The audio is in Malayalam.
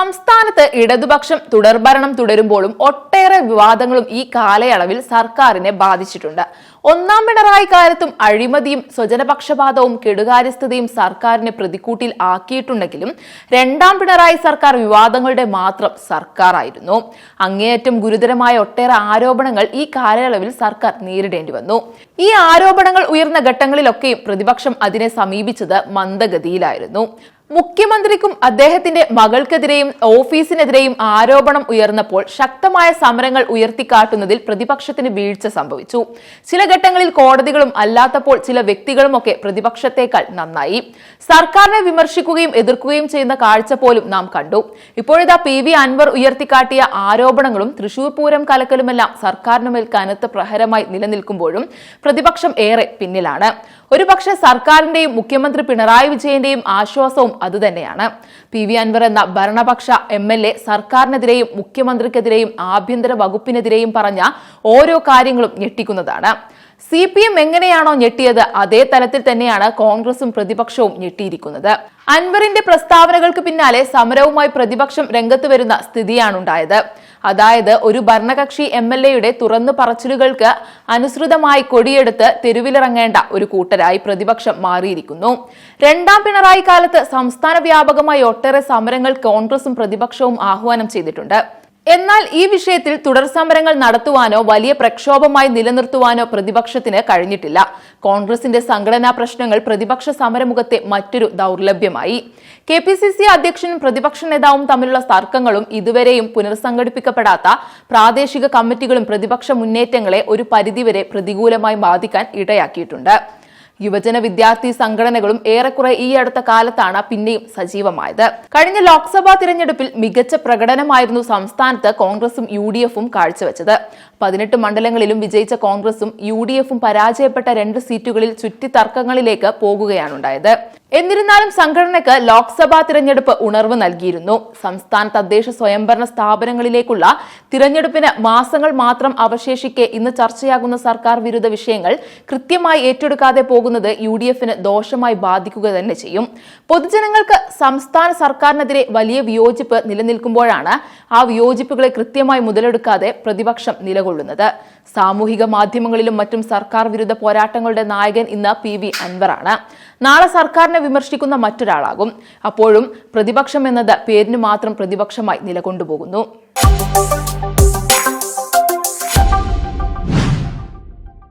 സംസ്ഥാനത്ത് ഇടതുപക്ഷം തുടർഭരണം തുടരുമ്പോഴും ഒട്ടേറെ വിവാദങ്ങളും ഈ കാലയളവിൽ സർക്കാരിനെ ബാധിച്ചിട്ടുണ്ട്. ഒന്നാം പിണറായി കാലത്തും അഴിമതിയും സ്വജനപക്ഷപാതവും കെടുകാര്യസ്ഥതയും സർക്കാരിനെ പ്രതിക്കൂട്ടിൽ ആക്കിയിട്ടുണ്ടെങ്കിലും രണ്ടാം പിണറായി സർക്കാർ വിവാദങ്ങളുടെ മാത്രം സർക്കാരായിരുന്നു. അങ്ങേയറ്റം ഗുരുതരമായ ഒട്ടേറെ ആരോപണങ്ങൾ ഈ കാലയളവിൽ സർക്കാർ നേരിടേണ്ടി വന്നു. ഈ ആരോപണങ്ങൾ ഉയർന്ന ഘട്ടങ്ങളിലൊക്കെയും പ്രതിപക്ഷം അതിനെ സമീപിച്ചത് മന്ദഗതിയിലായിരുന്നു. മുഖ്യമന്ത്രിക്കും അദ്ദേഹത്തിന്റെ മകൾക്കെതിരെയും ഓഫീസിനെതിരെയും ആരോപണം ഉയർന്നപ്പോൾ ശക്തമായ സമരങ്ങൾ ഉയർത്തിക്കാട്ടുന്നതിൽ പ്രതിപക്ഷത്തിന് വീഴ്ച സംഭവിച്ചു. ചില ഘട്ടങ്ങളിൽ കോടതികളും അല്ലാത്തപ്പോൾ ചില വ്യക്തികളുമൊക്കെ പ്രതിപക്ഷത്തേക്കാൾ നന്നായി. സർക്കാരിനെ വിമർശിക്കുകയും എതിർക്കുകയും ചെയ്യുന്ന കാഴ്ച പോലും നാം കണ്ടു. ഇപ്പോഴിതാ പി വി അൻവർ ഉയർത്തിക്കാട്ടിയ ആരോപണങ്ങളും തൃശൂർ പൂരം കലക്കലുമെല്ലാം സർക്കാരിനുമേൽ കനത്ത പ്രഹരമായി നിലനിൽക്കുമ്പോഴും പ്രതിപക്ഷം ഏറെ പിന്നിലാണ്. ഒരുപക്ഷെ സർക്കാരിന്റെയും മുഖ്യമന്ത്രി പിണറായി വിജയന്റെയും ആശ്വാസവും അതുതന്നെയാണ്. പി വി അൻവർ എന്ന ഭരണപക്ഷ എം എൽ എ സർക്കാരിനെതിരെയും മുഖ്യമന്ത്രിക്കെതിരെയും ആഭ്യന്തര വകുപ്പിനെതിരെയും പറഞ്ഞ ഓരോ കാര്യങ്ങളും ഞെട്ടിക്കുന്നതാണ്. സി പി എം എങ്ങനെയാണോ ഞെട്ടിയത് അതേ തലത്തിൽ തന്നെയാണ് കോൺഗ്രസും പ്രതിപക്ഷവും ഞെട്ടിയിരിക്കുന്നത്. അൻവറിന്റെ പ്രസ്താവനകൾക്ക് പിന്നാലെ സമരവുമായി പ്രതിപക്ഷം രംഗത്ത് വരുന്ന സ്ഥിതിയാണുണ്ടായത്. അതായത് ഒരു ഭരണകക്ഷി എം എൽ എയുടെ തുറന്നു പറച്ചിലുകൾക്ക് അനുസൃതമായി കൊടിയെടുത്ത് തെരുവിലിറങ്ങേണ്ട ഒരു കൂട്ടരായി പ്രതിപക്ഷം മാറിയിരിക്കുന്നു. രണ്ടാം പിണറായി കാലത്ത് സംസ്ഥാന വ്യാപകമായി ഒട്ടേറെ സമരങ്ങൾ കോൺഗ്രസും പ്രതിപക്ഷവും ആഹ്വാനം ചെയ്തിട്ടുണ്ട്. എന്നാൽ ഈ വിഷയത്തിൽ തുടർ സമരങ്ങൾ നടത്തുവാനോ വലിയ പ്രക്ഷോഭമായി നിലനിർത്തുവാനോ പ്രതിപക്ഷത്തിന് കഴിഞ്ഞിട്ടില്ല. കോൺഗ്രസിന്റെ സംഘടനാ പ്രശ്നങ്ങൾ പ്രതിപക്ഷ സമരമുഖത്തെ മറ്റൊരു ദൗർലഭ്യമായി. കെ പി സി സി അധ്യക്ഷനും പ്രതിപക്ഷ നേതാവും തമ്മിലുള്ള തർക്കങ്ങളും ഇതുവരെയും പുനർസംഘടിപ്പിക്കപ്പെടാത്ത പ്രാദേശിക കമ്മിറ്റികളും പ്രതിപക്ഷ മുന്നേറ്റങ്ങളെ ഒരു പരിധിവരെ പ്രതികൂലമായി ബാധിക്കാൻ ഇടയാക്കിയിട്ടുണ്ട്. യുവജന വിദ്യാർത്ഥി സംഘടനകളും ഏറെക്കുറെ ഈ അടുത്ത കാലത്താണ് പിന്നെയും സജീവമായത്. കഴിഞ്ഞ ലോക്സഭാ തിരഞ്ഞെടുപ്പിൽ മികച്ച പ്രകടനമായിരുന്നു സംസ്ഥാനത്ത് കോൺഗ്രസും യു ഡി എഫും കാഴ്ചവെച്ചത്. പതിനെട്ട് മണ്ഡലങ്ങളിലും വിജയിച്ച കോൺഗ്രസും യു ഡി എഫും പരാജയപ്പെട്ട രണ്ട് സീറ്റുകളിൽ ചുറ്റിത്തർക്കങ്ങളിലേക്ക് പോകുകയാണുണ്ടായത്. എന്നിരുന്നാലും സംഘടനയ്ക്ക് ലോക്സഭാ തിരഞ്ഞെടുപ്പ് ഉണർവ് നൽകിയിരുന്നു. സംസ്ഥാന തദ്ദേശ സ്വയംഭരണ സ്ഥാപനങ്ങളിലേക്കുള്ള തിരഞ്ഞെടുപ്പിന് മാസങ്ങൾ മാത്രം അവശേഷിക്കെ ഇന്ന് ചർച്ചയാകുന്ന സർക്കാർ വിരുദ്ധ വിഷയങ്ങൾ കൃത്യമായി ഏറ്റെടുക്കാതെ പോകുന്നത് യു ഡി എഫിന് ദോഷമായി ബാധിക്കുക തന്നെ ചെയ്യും. പൊതുജനങ്ങൾക്ക് സംസ്ഥാന സർക്കാരിനെതിരെ വലിയ വിയോജിപ്പ് നിലനിൽക്കുമ്പോഴാണ് ആ വിയോജിപ്പുകളെ കൃത്യമായി മുതലെടുക്കാതെ പ്രതിപക്ഷം നിലകൊള്ളുന്നത്. സാമൂഹിക മാധ്യമങ്ങളിലും മറ്റും സർക്കാർ വിരുദ്ധ പോരാട്ടങ്ങളുടെ നായകൻ ഇന്ന് പി വി അൻവറാണ്. നാളെ സർക്കാരിനെ വിമർശിക്കുന്ന മറ്റൊരാളാകും. അപ്പോഴും പ്രതിപക്ഷം എന്നത് പേരിന് മാത്രം പ്രതിപക്ഷമായി നിലകൊണ്ടുപോകുന്നു.